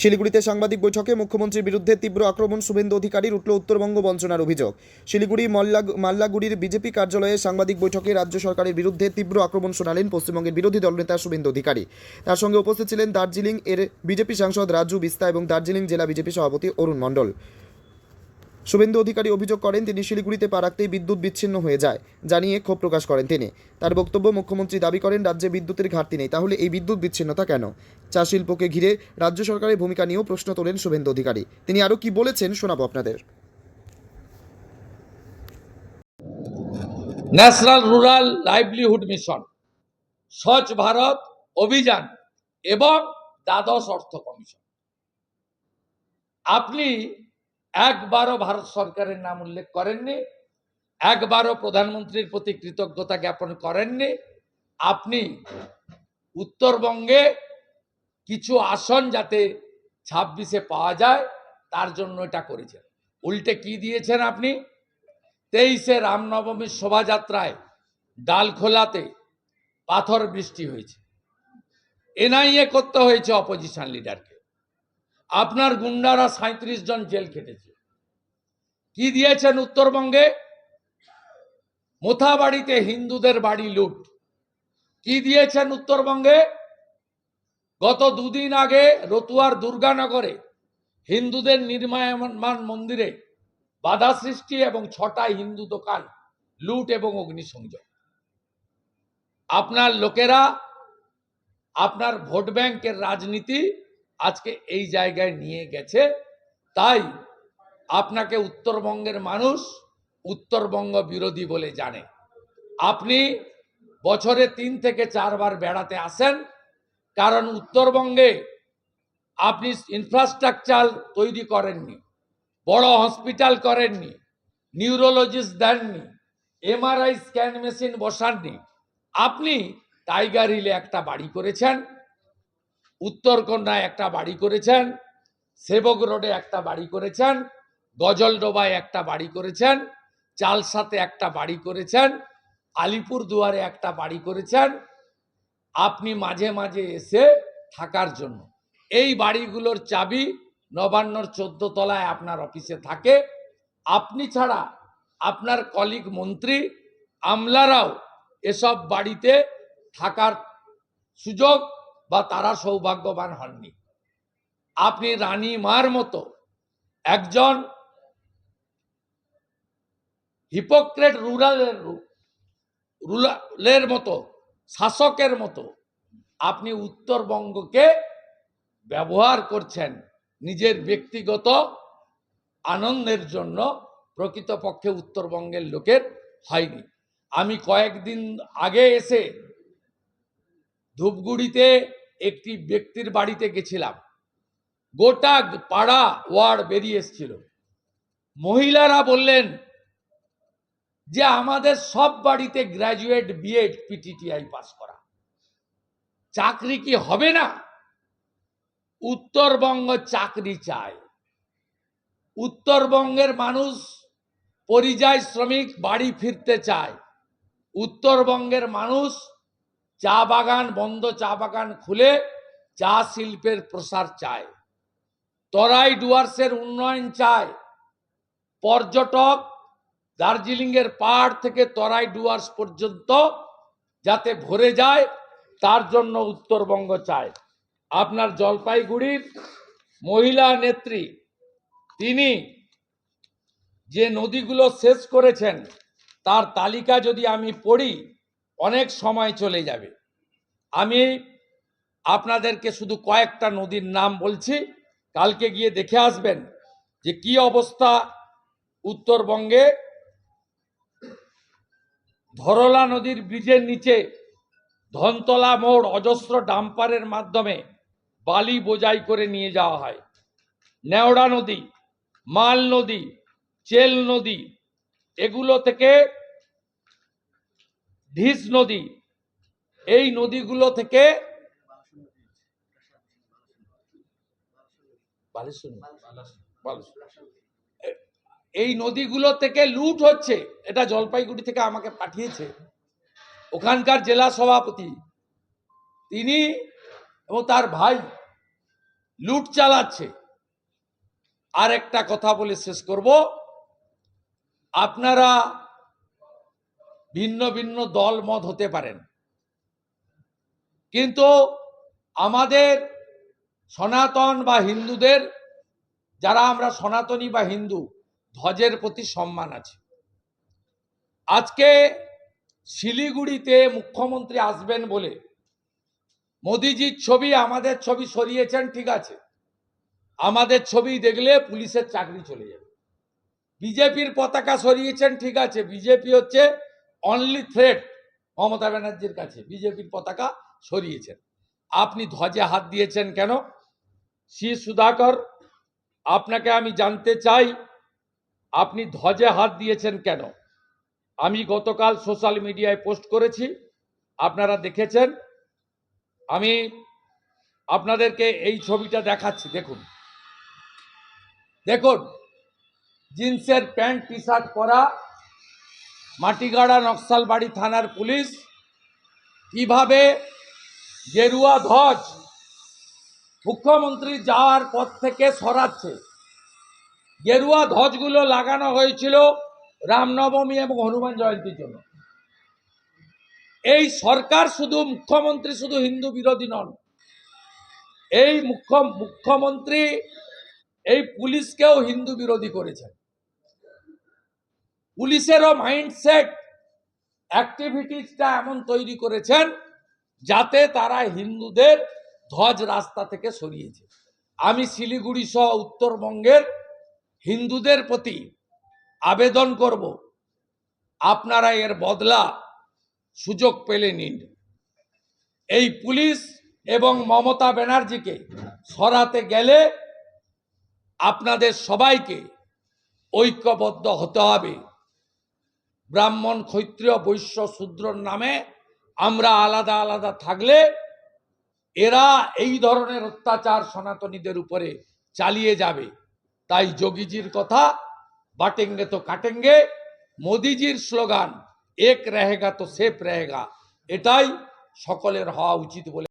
শিলিগুড়িতে সাংবাদিক বৈঠকে মুখ্যমন্ত্রীর বিরুদ্ধে তীব্র আক্রমণ শুভেন্দু অধিকারীর উঠল উত্তরবঙ্গ বঞ্চনার অভিযোগ। শিলিগুড়ি মল্লা মাল্লাগুড়ির বিজেপি কার্যালয়ে সাংবাদিক বৈঠকে রাজ্য সরকারের বিরুদ্ধে তীব্র আক্রমণ শোনালেন পশ্চিমবঙ্গের বিরোধী দলনেতা শুভেন্দু অধিকারী। তার সঙ্গে উপস্থিত ছিলেন দার্জিলিং এর বিজেপি সাংসদ রাজু বিস্তা এবং দার্জিলিং জেলা বিজেপি সভাপতি অরুণ মণ্ডল। শুভেন্দু অধিকারী অভিযোগ করেন, তিনি শিলিগুড়িতে পা রাখতেই বিদ্যুৎ বিচ্ছিন্ন হয়ে যায় জানিয়ে ক্ষোভ প্রকাশ করেন তিনি। তার বক্তব্য মুখ্যমন্ত্রী দাবি করেন, রাজ্যে বিদ্যুতের ঘাটতি নেই, তাহলে এই বিদ্যুৎ বিচ্ছিন্নতা কেন? চা শিল্পকে ঘিরে রাজ্য সরকারের ভূমিকা নিয়েও প্রশ্ন তোলেন শুভেন্দু অধিকারী। তিনি আরও কি বলেছেন শোনাবো আপনাদের। ন্যাশনাল রুরাল লাইভলিহুড মিশন, স্বচ্ছ ভারত অভিযান এবং দ্বাদশ অর্থ কমিশন। আপনি একবারও ভারত সরকারের নাম উল্লেখ করেননি, একবারও প্রধানমন্ত্রীর প্রতি কৃতজ্ঞতা জ্ঞাপন করেননি। আপনি উত্তরবঙ্গে কিছু আসন যাতে ছাব্বিশে পাওয়া যায়, তার জন্য এটা করেছেন। উল্টে কি দিয়েছেন আপনি? তেইশে রামনবমীর শোভাযাত্রায় ডালখোলাতে পাথর বৃষ্টি হয়েছে। এনআইএ করতে হয়েছে অপোজিশন লিডারকে আপনার গুন্ডারা সাঁত্রিশ জন জেল খেটেছে। কি দিয়েছেন উত্তরবঙ্গে? মোথাবাড়িতে হিন্দুদের বাড়ি লুট। কি দিয়েছেন উত্তরবঙ্গে? গত দুদিন আগে রতুয়ার দুর্গানগরে হিন্দুদের নির্মাণ মন্দিরে বাধা সৃষ্টি এবং ছটা হিন্দু দোকান লুট এবং অগ্নিসংযোগ। আপনার লোকেরা, আপনার ভোট ব্যাংকের রাজনীতি আজকে এই জায়গায় নিয়ে গেছে। তাই আপনাকে উত্তরবঙ্গের মানুষ উত্তরবঙ্গ বিরোধী বলে জানে। আপনি বছরে তিন থেকে চারবার বেড়াতে আসেন, কারণ উত্তরবঙ্গে আপনি ইনফ্রাস্ট্রাকচার তৈরি করেননি, বড় হসপিটাল করেননি নিউরোলজিস্ট দেননি এমআরআই স্ক্যান মেশিন বসাননি। আপনি টাইগার হিলে একটা বাড়ি করেছেন উত্তরকন্যায় একটা বাড়ি করেছেন, সেবক রোডে একটা বাড়ি করেছেন গজলডোবায় একটা বাড়ি করেছেন, চালসাতে একটা বাড়ি করেছেন, আলিপুর দুয়ারে একটা বাড়ি করেছেন, আপনি মাঝে মাঝে এসে থাকার জন্য। এই বাড়িগুলোর চাবি নবান্নর চোদ্দ তলায় আপনার অফিসে থাকে। আপনি ছাড়া আপনার কলিগ মন্ত্রী, আমলারাও এসব বাড়িতে থাকার সুযোগ বা তারা সৌভাগ্যবান হননি। আপনি রানী মার মতো একজন হিপোক্রেট রুরালের রুরালের মতো, শাসকের মতো আপনি উত্তরবঙ্গকে ব্যবহার করছেন নিজের ব্যক্তিগত আনন্দের জন্য, প্রকৃতপক্ষে উত্তরবঙ্গের লোকের হয়নি। আমি কয়েকদিন আগে এসে ধূপগুড়িতে একটি ব্যক্তির বাড়িতে গেছিলাম। গোটা পাড়া ওয়ার্ড বেরিয়ে এসছিল। মহিলারা বললেন যে, আমাদের সব বাড়িতে গ্র্যাজুয়েট বিএড, পিটিটিআই পাস করা। চাকরি কি হবে না? উত্তরবঙ্গ চাকরি চায় উত্তরবঙ্গের মানুষ পরিযায়ী শ্রমিক বাড়ি ফিরতে চায়। উত্তরবঙ্গের মানুষ চা বাগান বন্ধ চা বাগান খুলে চা শিল্পের প্রসার চায়। তরাই ডুয়ার্সের উন্নয়ন চায়। পর্যটক দার্জিলিংয়ের পাহাড় থেকে তরাই ডুয়ার্স পর্যন্ত যাতে ভরে যায়, তার জন্য উত্তরবঙ্গ চায়। আপনার জলপাইগুড়ির মহিলা নেত্রী, তিনি যে নদীগুলো শেষ করেছেন, তার তালিকা যদি আমি পড়ি অনেক সময় চলে যাবে। আমি আপনাদেরকে শুধু কয়েকটা নদীর নাম বলছি, কালকে গিয়ে দেখে আসবেন যে কি অবস্থা উত্তরবঙ্গে। ধরলা নদীর ব্রিজের নিচে ধনতলা মোড় অজস্র ডাম্পারের মাধ্যমে বালি বোঝাই করে নিয়ে যাওয়া হয়। নেওড়া নদী, মাল নদী, চেল নদী, এগুলো থেকে ঢিস নদী। এই নদীগুলো থেকে এই নদীগুলো থেকে লুট হচ্ছে। এটা জলপাইগুড়ি থেকে আমাকে পাঠিয়েছে। ওখানকার জেলা সভাপতি। তিনি এবং তার ভাই লুট চালাচ্ছে। আর একটা কথা বলে শেষ করব। আপনারা ভিন্ন ভিন্ন দল মত হতে পারেন। কিন্তু আমাদের সনাতন বা হিন্দুদের, যারা আমরা সনাতনী বা হিন্দু, ধ্বজের প্রতি সম্মান আছে। আজকে শিলিগুড়িতে মুখ্যমন্ত্রী আসবেন বলে মোদিজির ছবি, আমাদের ছবি সরিয়েছেন, ঠিক আছে। আমাদের ছবি দেখলে পুলিশের চাকরি চলে যাবে। বিজেপির পতাকা সরিয়েছেন, ঠিক আছে। বিজেপি হচ্ছে অনলি থ্রেট মমতা ব্যানার্জির কাছে, বিজেপির পতাকা সরিয়েছেন। আপনি ধ্বজে হাত দিয়েছেন কেন? শ্রী সুধাকর, আপনাকে আমি জানতে চাই, আপনি ধ্বজে হাত দিয়েছেন কেন? আমি গতকাল সোশ্যাল মিডিয়ায় পোস্ট করেছি, আপনারা দেখেছেন। আমি আপনাদেরকে এই ছবিটা দেখাচ্ছি, দেখুন। দেখুন, জিন্সের প্যান্ট টি শার্ট পরা মাটিগাড়া নকশালবাড়ি থানার পুলিশ কীভাবে গেরুয়া ধ্বজ মুখ্যমন্ত্রী যাওয়ার পর থেকে সরাচ্ছে। গেরুয়া ধ্বজগুলো লাগানো হয়েছিল রামনবমী এবং হনুমান জয়ন্তীর জন্য। এই সরকার শুধু মুখ্যমন্ত্রী শুধু হিন্দু বিরোধী নন, এই মুখ্য, মুখ্যমন্ত্রী এই পুলিশকেও হিন্দু বিরোধী করেছেন। পুলিশেরও মাইন্ডসেট অ্যাক্টিভিটিসটা এমন তৈরি করেছেন যাতে তারা হিন্দুদের ধ্বজ রাস্তা থেকে সরিয়েছে আমি শিলিগুড়ি সহ উত্তরবঙ্গের হিন্দুদের প্রতি আবেদন করব। আপনারা এর বদলা সুযোগ পেলে নিন। এই পুলিশ এবং মমতা ব্যানার্জিকে সরাতে গেলে আপনাদের সবাইকে ঐক্যবদ্ধ হতে হবে। ব্রাহ্মণ ক্ষৈত্রীয় বৈশ্য শূদ্রর নামে আমরা আলাদা আলাদা থাকলে এরা এই ধরনের অত্যাচার সনাতনীদের উপরে চালিয়ে যাবে। তাই যোগীজির কথা, বাটেঙ্গে তো কাটেঙ্গে, মোদিজির স্লোগান, এক রেহেগা তো সেফ রেহেগা। এটাই সকলের হওয়া উচিত বলে